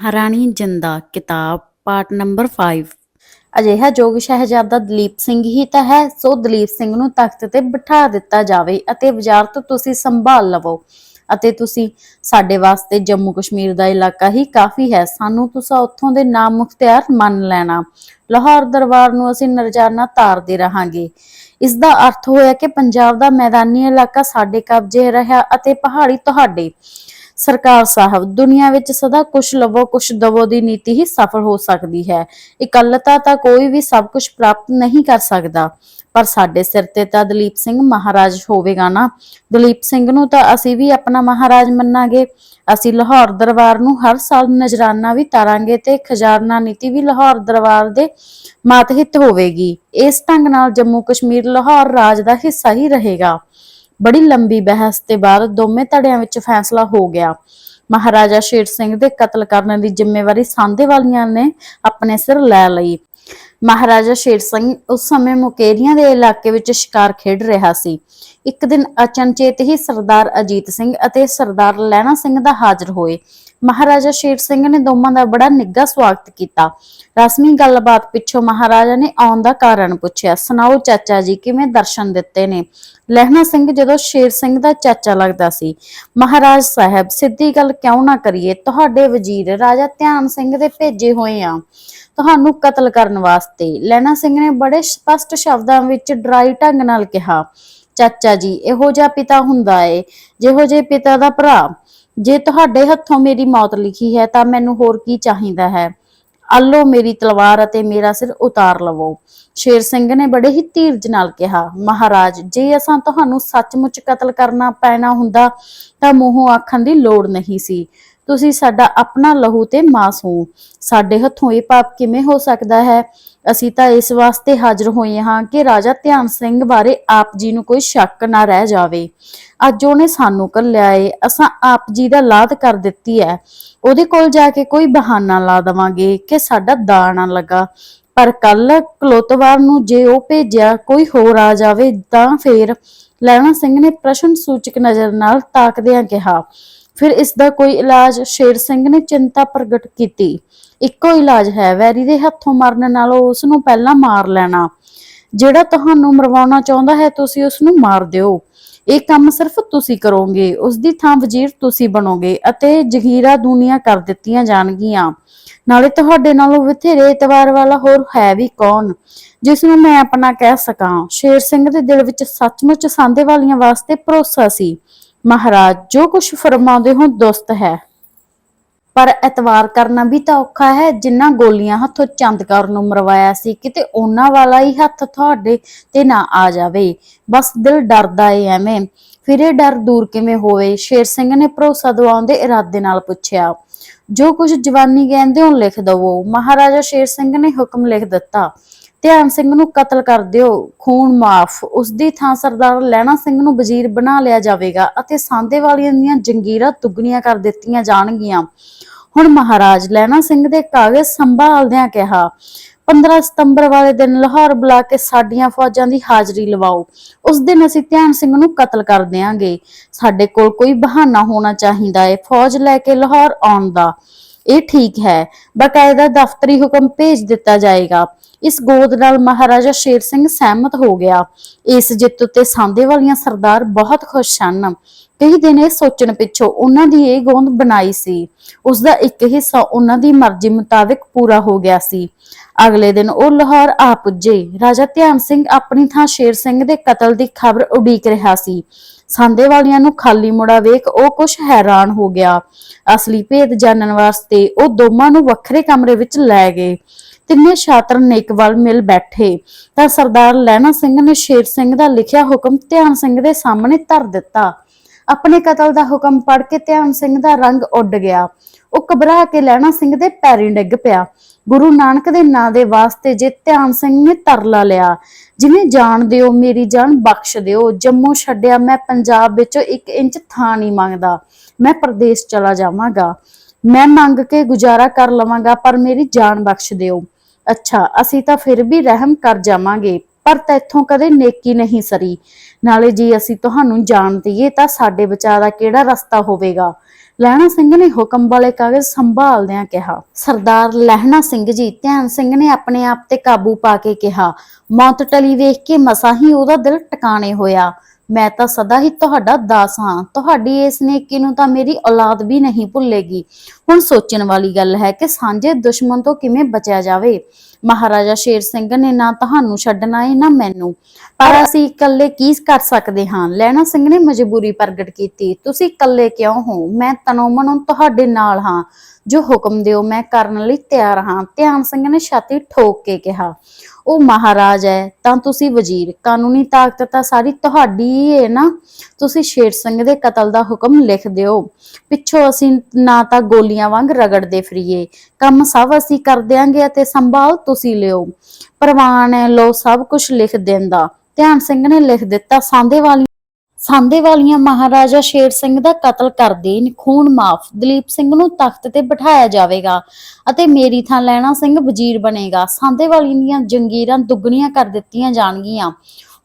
ਹਰਾਣੀ ਜਿੰਦਾ ਕਿਤਾਬ part number 5 ਅਜਿਹਾ ਜੋਗ ਸ਼ਹਿਜ਼ਾਦਾ ਦਲੀਪ ਸਿੰਘ ਹੀ ਤਾਂ ਹੈ, ਸੋ ਦਲੀਪ ਸਿੰਘ ਨੂੰ ਤਖਤ ਤੇ ਬਿਠਾ ਦਿੱਤਾ ਜਾਵੇ ਅਤੇ ਵਜ਼ਾਰਤ ਤੁਸੀਂ ਸੰਭਾਲ ਲਵੋ। ਅਤੇ ਤੁਸੀਂ ਸਾਡੇ ਵਾਸਤੇ ਜੰਮੂ ਕਸ਼ਮੀਰ ਦਾ ਇਲਾਕਾ ਹੀ ਕਾਫੀ ਹੈ, ਸਾਨੂੰ ਤੁਸੀਂ ਉੱਥੋਂ ਦੇ ਨਾਮ ਮੁਖਤਿਆਰ ਮੰਨ ਲੈਣਾ। ਲਾਹੌਰ ਦਰਬਾਰ ਨੂੰ ਅਸੀਂ ਨਰਜਾਨਾ ਤਾਰਦੇ ਰਹਾਂਗੇ। ਇਸ ਦਾ ਅਰਥ ਹੋਇਆ ਕਿ ਪੰਜਾਬ ਦਾ ਮੈਦਾਨੀ ਇਲਾਕਾ ਸਾਡੇ ਕਬਜ਼ੇ ਰਿਹਾ ਅਤੇ ਪਹਾੜੀ ਤੁਹਾਡੇ। ਸਰਕਾਰ ਸਾਹਿਬ, ਦੁਨੀਆ ਵਿੱਚ ਸਦਾ ਕੁਛ ਲਵੋ, ਕੁਛ ਦਵੋ ਦੀ ਨੀਤੀ ਹੀ ਸਫਲ ਹੋ ਸਕਦੀ ਹੈ। ਇਕੱਲਤਾ ਤਾਂ ਕੋਈ ਵੀ ਸਭ ਕੁਝ ਪ੍ਰਾਪਤ ਨਹੀਂ ਕਰ ਸਕਦਾ। ਪਰ ਸਾਡੇ ਸਿਰ ਤੇ ਤਾਂ ਦਲੀਪ ਸਿੰਘ ਮਹਾਰਾਜ ਹੋਵੇਗਾ ਨਾ। ਦਲੀਪ ਸਿੰਘ ਨੂੰ ਤਾਂ ਅਸੀਂ ਵੀ ਆਪਣਾ ਮਹਾਰਾਜ ਮੰਨਾਂਗੇ। ਅਸੀਂ ਲਾਹੌਰ ਦਰਬਾਰ ਨੂੰ ਹਰ ਸਾਲ ਨਜ਼ਰਾਨਾ ਵੀ ਤਾਰਾਂਗੇ ਤੇ ਖਜ਼ਾਨਾ ਨੀਤੀ ਵੀ ਲਾਹੌਰ ਦਰਬਾਰ ਦੇ ਮਾਤਹਿਤ ਹੋਵੇਗੀ। ਇਸ ਢੰਗ ਨਾਲ ਜੰਮੂ ਕਸ਼ਮੀਰ ਲਾਹੌਰ ਰਾਜ ਦਾ ਹਿੱਸਾ ਹੀ ਰਹੇਗਾ। ਬੜੀ ਲੰਬੀ ਬਹਿਸ ਤੇ ਬਾਅਦ ਦੋਵੇਂ ਧੜਿਆਂ ਵਿੱਚ ਫੈਸਲਾ ਹੋ ਗਿਆ। ਮਹਾਰਾਜਾ ਸ਼ੇਰ ਸਿੰਘ ਦੇ ਕਤਲ ਕਰਨ ਦੀ ਜ਼ਿੰਮੇਵਾਰੀ ਸਾਂਧੇ ਵਾਲੀਆਂ ਨੇ ਆਪਣੇ ਸਿਰ ਲੈ ਲਈ। ਮਹਾਰਾਜਾ ਸ਼ੇਰ ਸਿੰਘ ਉਸ ਸਮੇਂ ਮੁਕੇਰੀਆਂ ਦੇ ਇਲਾਕੇ ਵਿੱਚ ਸ਼ਿਕਾਰ ਖੇਡ ਰਿਹਾ ਸੀ। ਇੱਕ ਦਿਨ ਅਚਨਚੇਤ ਹੀ ਸਰਦਾਰ ਅਜੀਤ ਸਿੰਘ ਅਤੇ ਸਰਦਾਰ ਲਹਿਣਾ ਸਿੰਘ ਦਾ ਹਾਜ਼ਰ ਹੋਏ। ਮਹਾਰਾਜਾ ਸ਼ੇਰ ਸਿੰਘ ਨੇ ਦੋਵਾਂ ਦਾ ਬੜਾ ਨਿੱਘਾ ਸਵਾਗਤ ਕੀਤਾ। ਰਸਮੀ ਗੱਲਬਾਤ ਪਿੱਛੋਂ ਮਹਾਰਾਜਾ ਨੇ ਆਉਣ ਦਾ ਕਾਰਨ ਪੁੱਛਿਆ, ਸੁਣਾਓ ਚਾਚਾ ਜੀ, ਕਿਵੇਂ ਦਰਸ਼ਨ ਦਿੱਤੇ ਨੇ? ਲਹਿਣਾ ਸਿੰਘ ਜਦੋਂ ਸ਼ੇਰ ਸਿੰਘ ਦਾ ਚਾਚਾ ਲੱਗਦਾ ਸੀ, ਮਹਾਰਾਜ ਸਾਹਿਬ, ਸਿੱਧੀ ਗੱਲ ਕਿਉਂ ਨਾ ਕਰੀਏ? ਤੁਹਾਡੇ ਵਜ਼ੀਰ ਰਾਜਾ ਧਿਆਨ ਸਿੰਘ ਦੇ ਭੇਜੇ ਹੋਏ ਆ। ਤੁਹਾਨੂੰ ਕਤਲ ਕਰਨ ਵਾਸਤੇ। ਲਹਿਣਾ ਸਿੰਘ ਨੇ ਬੜੇ ਸਪਸ਼ਟ ਸ਼ਬਦਾਂ ਵਿੱਚ ਡਰਾਈ ਢੰਗ ਨਾਲ ਕਿਹਾ, ਚਾਚਾ ਜੀ, ਇਹੋ ਜਿਹਾ ਪਿਤਾ ਹੁੰਦਾ ਏ, ਜਿਹੋ ਜੇ ਪਿਤਾ ਦਾ ਭਰਾ। ਜੇ ਤੁਹਾਡੇ ਹੱਥੋਂ ਮੇਰੀ ਮੌਤ ਲਿਖੀ ਹੈ ਤਾਂ ਮੈਨੂੰ ਹੋਰ ਕੀ ਚਾਹੀਦਾ ਹੈ? ਆਲੋ ਮੇਰੀ ਤਲਵਾਰ ਅਤੇ ਮੇਰਾ ਸਿਰ ਉਤਾਰ ਲਵੋ। ਸ਼ੇਰ ਸਿੰਘ ਨੇ ਬੜੇ ਹੀ ਧੀਰਜ ਨਾਲ ਕਿਹਾ, ਮਹਾਰਾਜ, ਜੇ ਅਸਾਂ ਤੁਹਾਨੂੰ ਸੱਚਮੁੱਚ ਕਤਲ ਕਰਨਾ ਪੈਣਾ ਹੁੰਦਾ ਤਾਂ ਮੂੰਹੋਂ ਆਖਣ ਦੀ ਲੋੜ ਨਹੀਂ ਸੀ। ਤੁਸੀਂ ਸਾਡਾ ਆਪਣਾ ਲਹੂ ਤੇ ਮਾਸ ਹੋ। ਸਾਡੇ ਹੱਥੋਂ ਇਹ ਪਾਪ ਕਿਵੇਂ ਹੋ ਸਕਦਾ ਹੈ? ਅਸੀਂ ਤਾਂ ਇਸ ਵਾਸਤੇ ਹਾਜ਼ਰ ਹੋਏ ਹਾਂ ਕਿ ਰਾਜਾ ਧਿਆਨ ਸਿੰਘ ਬਾਰੇ ਆਪ ਜੀ ਨੂੰ ਕੋਈ ਸ਼ੱਕ ਨਾ ਰਹਿ ਜਾਵੇ। ਅੱਜ ਉਹਨੇ ਸਾਨੂੰ ਕੱਲਿਆ ਏ। ਅਸਾਂ ਆਪ ਜੀ ਦਾ ਲਾਦ ਕਰ ਦਿੱਤੀ ਹੈ। ਉਹਦੇ ਕੋਲ ਜਾ ਕੇ ਕੋਈ ਬਹਾਨਾ ਲਾ ਦਵਾਂਗੇ ਕਿ ਸਾਡਾ ਦਾ ਨਾ ਲੱਗਾ। ਪਰ ਕੱਲ ਕਲੋਤਵਾਰ ਨੂੰ ਜੇ ਉਹ ਭੇਜਿਆ ਕੋਈ ਹੋਰ ਆ ਜਾਵੇ ਤਾਂ ਫੇਰ। ਲੈਣਾ ਸਿੰਘ ਨੇ ਪ੍ਰਸ਼ਨ ਸੂਚਕ ਨਜ਼ਰ ਨਾਲ ਤਾਕਦਿਆਂ ਕਿਹਾ ਫਿਰ ਇਸ ਦਾ ਕੋਈ ਇਲਾਜ ਸ਼ੇਰ ਸਿੰਘ ਨੇ ਚਿੰਤਾ ਪ੍ਰਗਟ ਕੀਤੀ। ਇੱਕੋ ਇਲਾਜ ਹੈ, ਵੈਰੀ ਦੇ ਹੱਥੋਂ ਮਰਨ ਨਾਲੋਂ ਉਸ ਨੂੰ ਪਹਿਲਾਂ ਮਾਰ ਲੈਣਾ। ਜਿਹੜਾ ਤੁਹਾਨੂੰ ਮਰਵਾਉਣਾ ਚਾਹੁੰਦਾ ਹੈ, ਤੁਸੀਂ ਉਸ ਨੂੰ ਮਾਰ ਦਿਓ। ਇਹ ਕੰਮ ਸਿਰਫ ਤੁਸੀਂ ਕਰੋਗੇ। ਉਸ ਦੀ ਥਾਂ ਵਜ਼ੀਰ ਤੁਸੀਂ ਬਣੋਗੇ ਅਤੇ ਜ਼ਹੀਰਾ ਦੁਨੀਆ ਕਰ ਦਿੱਤੀਆਂ ਜਾਣਗੀਆਂ। ਨਾਲੇ ਤੁਹਾਡੇ ਨਾਲੋਂ ਬਥੇਰੇ ਇਤਵਾਰ ਵਾਲਾ ਹੋਰ ਹੈ ਵੀ ਕੌਣ, ਜਿਸ ਨੂੰ ਮੈਂ ਆਪਣਾ ਕਹਿ ਸਕਾਂ। ਸ਼ੇਰ ਸਿੰਘ ਦੇ ਦਿਲ ਵਿੱਚ ਸੱਚਮੁੱਚ ਸਾਂਦੇ ਵਾਲੀਆਂ ਵਾਸਤੇ ਭਰੋਸਾ ਸੀ। ਮਹਾਰਾਜ, ਜੋ ਕੁਝ ਫਰਮਾਉਂਦੇ ਹੋ ਦੁਸਤ ਹੈ। ਪਰ ਐਤਵਾਰ ਕਰਨਾ ਵੀ ਤਾਂ ਔਖਾ ਹੈ, ਜਿੰਨਾ ਗੋਲੀਆਂ ਹੱਥੋਂ ਚੰਦਕਾਰ ਨੂੰ ਮਰਵਾਇਆ ਸੀ, ਕਿਤੇ ਉਹਨਾਂ ਵਾਲਾ ਹੀ ਹੱਥ ਤੁਹਾਡੇ ਤੇ ਨਾ ਆ ਜਾਵੇ। ਬਸ ਦਿਲ ਡਰਦਾ ਏ ਐਵੇਂ। ਫਿਰ ਇਹ ਡਰ ਦੂਰ ਕਿਵੇਂ ਹੋਵੇ? ਸ਼ੇਰ ਸਿੰਘ ਨੇ ਭਰੋਸਾ ਦਿਵਾਉਣ ਦੇ ਇਰਾਦੇ ਨਾਲ ਪੁੱਛਿਆ, ਜੋ ਕੁਝ ਜਵਾਨੀ ਕਹਿੰਦੇ ਹੋ ਲਿਖ ਦਵੋ। ਮਹਾਰਾਜਾ ਸ਼ੇਰ ਸਿੰਘ ਨੇ ਹੁਕਮ ਲਿਖ ਦਿੱਤਾ। ਧਿਆਨ ਸਿੰਘ ਨੂੰ ਕਤਲ ਕਰ ਦਿਓ, ਖੂਨ ਮਾਫ। ਉਸ ਦੀ ਥਾਂ ਸਰਦਾਰ ਲੈਣਾ ਸਿੰਘ ਨੂੰ ਵਜ਼ੀਰ ਬਣਾ ਲਿਆ ਜਾਵੇਗਾ ਅਤੇ ਸਾਂਦੇ ਵਾਲੀਆਂ ਦੀਆਂ ਜੰਗੀਰਾਂ ਦੁੱਗਣੀਆਂ ਕਰ ਦਿੱਤੀਆਂ ਜਾਣਗੀਆਂ। ਹੁਣ ਮਹਾਰਾਜ ਲੈਣਾ ਸਿੰਘ ਦੇ ਕਾਗਜ਼ ਸੰਭਾਲਦਿਆਂ ਕਿਹਾ 15 ਸਤੰਬਰ ਵਾਲੇ ਦਿਨ ਲਾਹੌਰ ਬੁਲਾ ਕੇ ਸਾਡੀਆਂ ਫੌਜਾਂ ਦੀ ਹਾਜ਼ਰੀ ਲਵਾਓ। ਉਸ ਦਿਨ ਅਸੀਂ ਧਿਆਨ ਸਿੰਘ ਨੂੰ ਕਤਲ ਕਰ ਦਿਆਂਗੇ। ਸਾਡੇ ਕੋਲ ਕੋਈ ਬਹਾਨਾ ਹੋਣਾ ਚਾਹੀਦਾ ਹੈ ਫੌਜ ਲੈ ਕੇ ਲਾਹੌਰ ਆਉਣ ਦਾ। ਇਹ ਠੀਕ ਹੈ। ਬਕਾਇਦਾ ਦਫ਼ਤਰੀ ਹੁਕਮ ਭੇਜ ਦਿੱਤਾ ਜਾਏਗਾ। ਇਸ ਗੋਦ ਨਾਲ ਮਹਾਰਾਜਾ ਸ਼ੇਰ ਸਿੰਘ ਸਹਿਮਤ ਹੋ ਗਿਆ। ਇਸ ਜਿੱਤ ਉੱਤੇ ਸਾਂਦੇ ਵਾਲੀਆਂ ਸਰਦਾਰ ਬਹੁਤ ਖੁਸ਼ ਹਨ ਕਈ ਦਿਨ ਇਹ ਸੋਚਣ ਪਿੱਛੋਂ ਉਹਨਾਂ ਦੀ ਇਹ ਗੋਂਦ ਬਣਾਈ ਸੀ। ਉਸ ਦਾ ਇੱਕ ਹਿੱਸਾ ਉਹਨਾਂ ਦੀ ਮਰਜ਼ੀ ਮੁਤਾਬਿਕ ਪੂਰਾ ਹੋ ਗਿਆ ਸੀ। ਅਗਲੇ ਦਿਨ ਉਹ ਲਾਹੌਰ ਆ ਪੁੱਜੇ। ਰਾਜਾ ਧਿਆਨ ਸਿੰਘ ਆਪਣੀ ਥਾਂ ਸ਼ੇਰ ਸਿੰਘ ਦੇ ਕਤਲ ਦੀ ਖਬਰ ਉਡੀਕ ਰਿਹਾ ਸੀ। ਸਾਂਦੇ ਵਾਲਿਆਂ ਨੂੰ ਖਾਲੀ ਮੁੜਾ ਵੇਖ ਉਹ ਕੁਝ ਹੈਰਾਨ ਹੋ ਗਿਆ। ਅਸਲੀ ਭੇਦ ਜਾਣਨ ਵਾਸਤੇ ਉਹ ਦੋਵਾਂ ਨੂੰ ਵੱਖਰੇ ਕਮਰੇ ਵਿੱਚ ਲੈ ਗਏ। ਤਿੰਨੇ ਛਾਤਰ ਨੇਕਵਾਲ ਮਿਲ ਬੈਠੇ। ਤਾਂ ਸਰਦਾਰ ਲਹਿਣਾ ਸਿੰਘ ਨੇ ਸ਼ੇਰ ਸਿੰਘ ਦਾ ਲਿਖਿਆ ਹੁਕਮ ਧਿਆਨ ਸਿੰਘ ਦੇ ਸਾਹਮਣੇ ਧਰ ਦਿੱਤਾ। ਆਪਣੇ ਕਤਲ ਦਾ ਹੁਕਮ ਪੜ੍ਹ ਕੇ ਧਿਆਨ ਸਿੰਘ ਦਾ ਰੰਗ ਉੱਡ ਗਿਆ। ਉਹ ਘਬਰਾ ਕੇ ਲਹਿਣਾ ਸਿੰਘ ਦੇ ਪੈਰੀਂ ਡਿੱਗ ਪਿਆ। ਗੁਰੂ ਨਾਨਕ ਦੇ ਨਾਂ ਦੇ ਵਾਸਤੇ ਜੇ ਧਿਆਨ ਸਿੰਘ ਨੇ ਤਰਲਾ ਲਿਆ, ਜਿਵੇਂ ਜਾਣ ਦਿਓ, ਮੇਰੀ ਜਾਨ ਬਖਸ਼ ਦਿਓ, ਜੰਮੂ ਛੱਡਿਆ ਮੈਂ ਪੰਜਾਬ ਵਿੱਚੋਂ 1 ਇੰਚ ਥਾਂ ਨਹੀਂ ਮੰਗਦਾ, ਮੈਂ ਪ੍ਰਦੇਸ਼ ਚਲਾ ਜਾਵਾਂਗਾ। ਮੈਂ ਮੰਗ ਕੇ ਗੁਜ਼ਾਰਾ ਕਰ ਲਵਾਂਗਾ, ਪਰ ਮੇਰੀ ਜਾਨ ਬਖਸ਼ ਦਿਓ। ਅੱਛਾ, ਅਸੀਂ ਤਾਂ ਫਿਰ ਵੀ ਰਹਿਮ ਕਰ ਜਾਵਾਂਗੇ। ਪਰ ਤੈਥੋਂ ਕਦੇ ਨੇਕੀ ਨਹੀਂ ਸਰੀ। ਨਾਲੇ ਜੀ ਅਸੀਂ ਤੁਹਾਨੂੰ ਜਾਣ ਦਈਏ ਤਾਂ ਸਾਡੇ ਬਚਾਅ ਦਾ ਕਿਹੜਾ ਰਸਤਾ ਹੋਵੇਗਾ? ਲਹਿਣਾ ਸਿੰਘ ਨੇ ਹੁਕਮ ਵਾਲੇ ਕਾਗਜ਼ ਸੰਭਾਲਦਿਆਂ ਕਿਹਾ। ਸਰਦਾਰ ਲਹਿਣਾ ਸਿੰਘ ਜੀ, ਧਿਆਨ ਸਿੰਘ ਨੇ ਆਪਣੇ ਆਪ ਤੇ ਕਾਬੂ ਪਾ ਕੇ ਕਿਹਾ। ਮੌਤ ਟਲੀ ਵੇਖ ਕੇ ਮਸਾਂ ਹੀ ਉਹਦਾ ਦਿਲ ਟਿਕਾਣੇ ਹੋਇਆ। ਮੈਂ ਤਾਂ ਸਦਾ ਹੀ ਤੁਹਾਡਾ ਦਾਸ ਹਾਂ। ਤੁਹਾਡੀ ਇਸ ਨੇਕੀ ਨੂੰ ਤਾਂ ਮੇਰੀ ਔਲਾਦ ਵੀ ਨਹੀਂ ਭੁੱਲੇਗੀ। ਹੁਣ ਸੋਚਣ ਵਾਲੀ ਗੱਲ ਹੈ ਕਿ ਸਾਂਝੇ ਦੁਸ਼ਮਣ ਤੋਂ ਕਿਵੇਂ ਬਚਿਆ ਜਾਵੇ। ਮਹਾਰਾਜਾ ਸ਼ੇਰ ਸਿੰਘ ਨੇ ਨਾ ਤੁਹਾਨੂੰ ਛੱਡਣਾ ਏ, ਨਾ ਮੈਨੂੰ। ਪਰ ਅਸੀਂ ਇਕੱਲੇ ਕੀ ਕਰ ਸਕਦੇ ਹਾਂ? ਲੈਣਾ ਸਿੰਘ ਨੇ ਮਜਬੂਰੀ ਪ੍ਰਗਟ ਕੀਤੀ। ਤੁਸੀਂ ਇਕੱਲੇ ਕਿਉਂ ਹੋ? ਮੈਂ ਤਨੋਂ ਮਨੋਂ ਤੁਹਾਡੇ ਨਾਲ ਹਾਂ। ਜੋ ਹੁਕਮ ਦਿਓ, ਮੈਂ ਕਰਨ ਲਈ ਤਿਆਰ ਹਾਂ। ਧਿਆਨ ਸਿੰਘ ਨੇ ਛਾਤੀ ਠੋਕ ਕੇ ਕਿਹਾ, ਉਹ ਮਹਾਰਾਜ ਹੈ ਤਾਂ ਤੁਸੀਂ ਵਜ਼ੀਰ, ਕਾਨੂੰਨੀ ਤਾਕਤ ਤਾਂ ਸਾਰੀ ਤੁਹਾਡੀ ਹੀ ਹੈ ਨਾ। ਤੁਸੀਂ ਸ਼ੇਰ ਸਿੰਘ ਦੇ ਕਤਲ ਦਾ ਹੁਕਮ ਲਿਖ ਦਿਓ। ਪਿੱਛੋਂ ਅਸੀਂ ਨਾ ਤਾਂ ਗੋਲੀਆਂ ਵਾਂਗ ਰਗੜਦੇ ਫਰੀਏ। ਕੰਮ ਸਭ ਅਸੀਂ ਕਰ ਦਿਆਂਗੇ ਅਤੇ ਸੰਭਾਲ ਤੁਸੀਂ ਲਿਓ। ਪ੍ਰਵਾਨ ਹੈ ਲੋ ਸਭ ਕੁਝ ਲਿਖ ਦਿੰਦਾ। ਧਿਆਨ ਸਿੰਘ ਨੇ ਲਿਖ ਦਿੱਤਾ, ਸਾਂਦੇ ਵਾਲੀ ਸਾਂਦੇ ਵਾਲੀਆਂ ਮਹਾਰਾਜਾ ਸ਼ੇਰ ਸਿੰਘ ਦਾ ਕਤਲ ਕਰ ਦੇਣ, ਖੂਨ ਮਾਫ, ਦਲੀਪ ਸਿੰਘ ਨੂੰ ਤਖਤ ਤੇ ਬਿਠਾਇਆ ਜਾਵੇਗਾ ਅਤੇ ਮੇਰੀ ਥਾਂ ਲੈਣਾ ਸਿੰਘ ਵਜ਼ੀਰ ਬਣੇਗਾ। ਸਾਂਦੇ ਵਾਲੀ ਦੀਆਂ ਜੰਗੀਰਾਂ ਦੁੱਗਣੀਆਂ ਕਰ ਦਿੱਤੀਆਂ ਜਾਣਗੀਆਂ।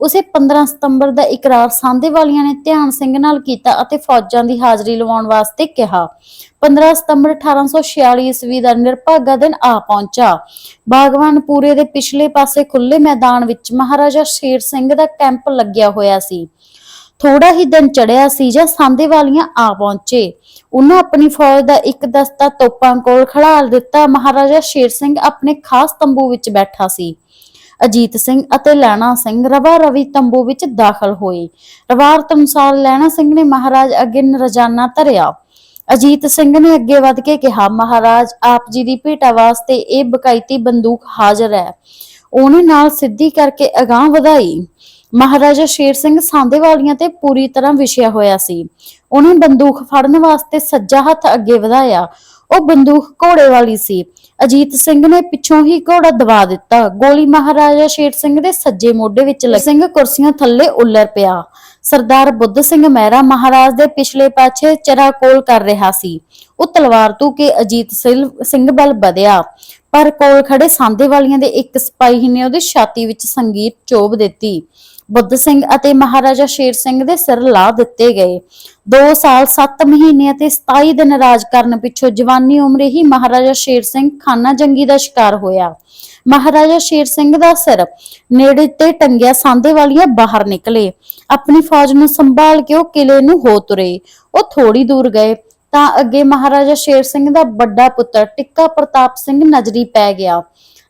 ਉਸੇ 15 ਸਤੰਬਰ ਦਾ ਇਕਰਾਰ ਸਾਂਦੇ ਵਾਲੀਆਂ ਨੇ ਧਿਆਨ ਸਿੰਘ ਨਾਲ ਕੀਤਾ ਅਤੇ ਫੌਜਾਂ ਦੀ ਹਾਜ਼ਰੀ ਲਵਾਉਣ ਵਾਸਤੇ ਕਿਹਾ। 15 ਸਤੰਬਰ 1846 ਈਸਵੀ ਦਾ ਨਿਰਭਾਗਾ ਦਿਨ ਆ ਪਹੁੰਚਾ। ਬਾਗਵਾਨ ਪੂਰੇ ਦੇ ਪਿਛਲੇ ਪਾਸੇ ਖੁੱਲੇ ਮੈਦਾਨ ਵਿੱਚ ਮਹਾਰਾਜਾ ਸ਼ੇਰ ਸਿੰਘ ਦਾ ਕੈਂਪ ਲੱਗਿਆ ਹੋਇਆ ਸੀ। ਥੋੜਾ ਹੀ ਦਿਨ ਚੜਿਆ ਸੀ ਜਾਂ ਸਾਂਦੇ ਵਾਲੀਆਂ ਆ ਪਹੁੰਚੇ। ਉਹਨਾਂ ਆਪਣੀ ਫੌਜ ਦਾ ਇੱਕ ਦਸਤਾ ਤੋਪਾਂ ਕੋਲ ਖੜਾਲ ਦਿੱਤਾ। ਮਹਾਰਾਜਾ ਸ਼ੇਰ ਸਿੰਘ ਆਪਣੇ ਖਾਸ ਤੰਬੂ ਵਿੱਚ ਬੈਠਾ ਸੀ। ਅਜੀਤ ਸਿੰਘ ਅਤੇ ਲੈਣਾ ਸਿੰਘ ਰਵਾ ਰਵੀ ਤੰਬੂ ਵਿੱਚ ਦਾਖਲ ਹੋਏ। ਰਵਾਰਤ ਅਨੁਸਾਰ ਲੈਣਾ ਸਿੰਘ ਨੇ ਮਹਾਰਾਜ ਅੱਗੇ ਰਜਾਨਾ ਧਰਿਆ। ਅਜੀਤ ਸਿੰਘ ਨੇ ਅੱਗੇ ਵੱਧ ਕੇ ਕਿਹਾ, ਮਹਾਰਾਜ, ਆਪ ਜੀ ਦੀ ਭੇਟਾ ਵਾਸਤੇ ਇਹ ਬਕਾਇਤੀ ਬੰਦੂਕ ਹਾਜ਼ਰ ਹੈ। ਉਹਨੇ ਨਾਲ ਸਿੱਧੀ ਕਰਕੇ ਅਗਾਹ ਵਧਾਈ। ਮਹਾਰਾਜਾ ਸ਼ੇਰ ਸਿੰਘ ਸਾਂਦੇ ਵਾਲੀਆਂ ਤੇ ਪੂਰੀ ਤਰ੍ਹਾਂ ਵਿਛਿਆ ਹੋਇਆ ਸੀ। ਉਹਨੇ ਬੰਦੂਕ ਫੜਨ ਵਾਸਤੇ ਸੱਜਾ ਹੱਥ ਅੱਗੇ ਵਧਾਇਆ। ਉਹ ਬੰਦੂਕ ਘੋੜੇ ਵਾਲੀ ਸੀ। ਅਜੀਤ ਸਿੰਘ ਨੇ ਪਿੱਛੋਂ ਹੀ ਘੋੜਾ ਦਬਾ ਦਿੱਤਾ। ਗੋਲੀ ਮਹਾਰਾਜਾ ਸ਼ੇਰ ਸਿੰਘ ਦੇ ਸੱਜੇ ਮੋਢੇ ਵਿੱਚ ਲੱਗੀ। ਸਿੰਘ ਕੁਰਸੀਆਂ ਥੱਲੇ ਉੱਲਰ ਪਿਆ। ਸਰਦਾਰ ਬੁੱਧ ਸਿੰਘ ਮਹਿਰਾ ਮਹਾਰਾਜ ਦੇ ਪਿਛਲੇ ਪਾਛੇ ਚਰਾਕੋਲ ਕਰ ਰਿਹਾ ਸੀ। ਉਹ ਤਲਵਾਰ ਤੂ ਕੇ ਅਜੀਤ ਸਿੰਘ ਵੱਲ ਵਧਿਆ। ਪਰ ਕੋਲ ਖੜੇ ਸਾਂਦੇ ਵਾਲੀਆਂ ਦੇ ਇੱਕ ਸਿਪਾਹੀ ਨੇ ਉਹਦੀ ਛਾਤੀ ਵਿੱਚ ਸੰਗੀਤ ਚੋਬ ਦਿੱਤੀ। ਬੁੱਧ ਸਿੰਘ ਅਤੇ ਮਹਾਰਾਜਾ ਸ਼ੇਰ ਸਿੰਘ ਦੇ ਸਿਰ ਲਾ ਦਿੱਤੇ ਗਏ। 2 ਸਾਲ 7 ਮਹੀਨੇ ਅਤੇ 27 ਦਿਨ ਰਾਜ ਕਰਨ ਪਿੱਛੋਂ ਜਵਾਨੀ ਉਮਰੇ ਹੀ ਮਹਾਰਾਜਾ ਸ਼ੇਰ ਸਿੰਘ ਖਾਨਾ ਜੰਗੀ ਦਾ ਸ਼ਿਕਾਰ ਹੋਇਆ। ਮਹਾਰਾਜਾ ਸ਼ੇਰ ਸਿੰਘ ਦਾ ਸਿਰ ਨੇੜੇ ਤੇ ਟੰਗਿਆ ਸਾਂਦੇ ਵਾਲੀਆਂ ਬਾਹਰ ਨਿਕਲੇ। ਆਪਣੀ ਫੌਜ ਨੂੰ ਸੰਭਾਲ ਕੇ ਉਹ ਕਿਲੇ ਨੂੰ ਹੋ ਤੁਰੇ। ਉਹ ਥੋੜੀ ਦੂਰ ਗਏ ਤਾਂ ਅੱਗੇ ਮਹਾਰਾਜਾ ਸ਼ੇਰ ਸਿੰਘ ਦਾ ਵੱਡਾ ਪੁੱਤਰ ਟਿੱਕਾ ਪ੍ਰਤਾਪ ਸਿੰਘ ਨਜ਼ਰੀ ਪੈ ਗਿਆ।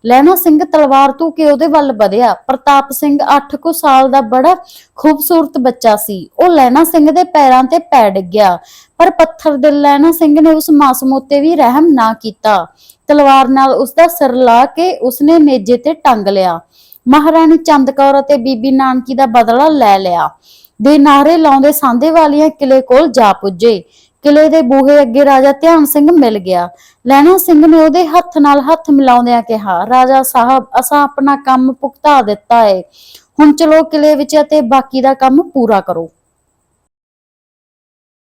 ਲਹਿਣਾ ਸਿੰਘ ਤਲਵਾਰ ਤੂ ਕੇ ਉਹਦੇ ਵੱਲ ਵਧਿਆ। ਪ੍ਰਤਾਪ ਸਿੰਘ 8 ਕੁ ਸਾਲ ਦਾ ਬੜਾ ਖੂਬਸੂਰਤ ਬੱਚਾ ਸੀ। ਉਹ ਲਹਿਣਾ ਸਿੰਘ ਦੇ ਪੈਰਾਂ ਤੇ ਪੈ ਡਿੱਗਿਆ। ਪਰ ਪੱਥਰ ਦਿਲ ਲਹਿਣਾ ਸਿੰਘ ਨੇ ਉਸ ਮਾਸੂਮ ਉੱਤੇ ਵੀ ਰਹਿਮ ਨਾ ਕੀਤਾ। ਤਲਵਾਰ ਨਾਲ ਉਸ ਦਾ ਸਿਰ ਲਾ ਕੇ ਉਸਨੇ ਨੇਜੇ ਤੇ ਟੰਗ ਲਿਆ। ਮਹਾਰਾਣੀ ਚੰਦ ਕੌਰ ਅਤੇ ਬੀਬੀ ਨਾਨਕੀ ਦਾ ਬਦਲਾ ਲੈ ਲਿਆ। ਦੇ ਨਾਰੇ ਲਾਉਂਦੇ ਸਾਂਦੇ ਵਾਲੀਆਂ ਕਿਲੇ ਕੋਲ ਜਾ ਪੁੱਜੇ। ਕਿਲੇ ਦੇ ਬੂਹੇ ਅੱਗੇ ਰਾਜਾ ਧਿਆਨ ਸਿੰਘ ਮਿਲ ਗਿਆ। ਲੈਣਾ ਸਿੰਘ ਨੇ ਉਹਦੇ ਹੱਥ ਨਾਲ ਹੱਥ ਮਿਲਾਉਂਦਿਆਂ ਕਿਹਾ, ਰਾਜਾ ਸਾਹਿਬ, ਅਸਾਂ ਆਪਣਾ ਕੰਮ ਭੁਗਤਾ ਦਿੱਤਾ ਏ। ਹੁਣ ਚਲੋ ਕਿਲੇ ਵਿੱਚ ਅਤੇ ਬਾਕੀ ਦਾ ਕੰਮ ਪੂਰਾ ਕਰੋ।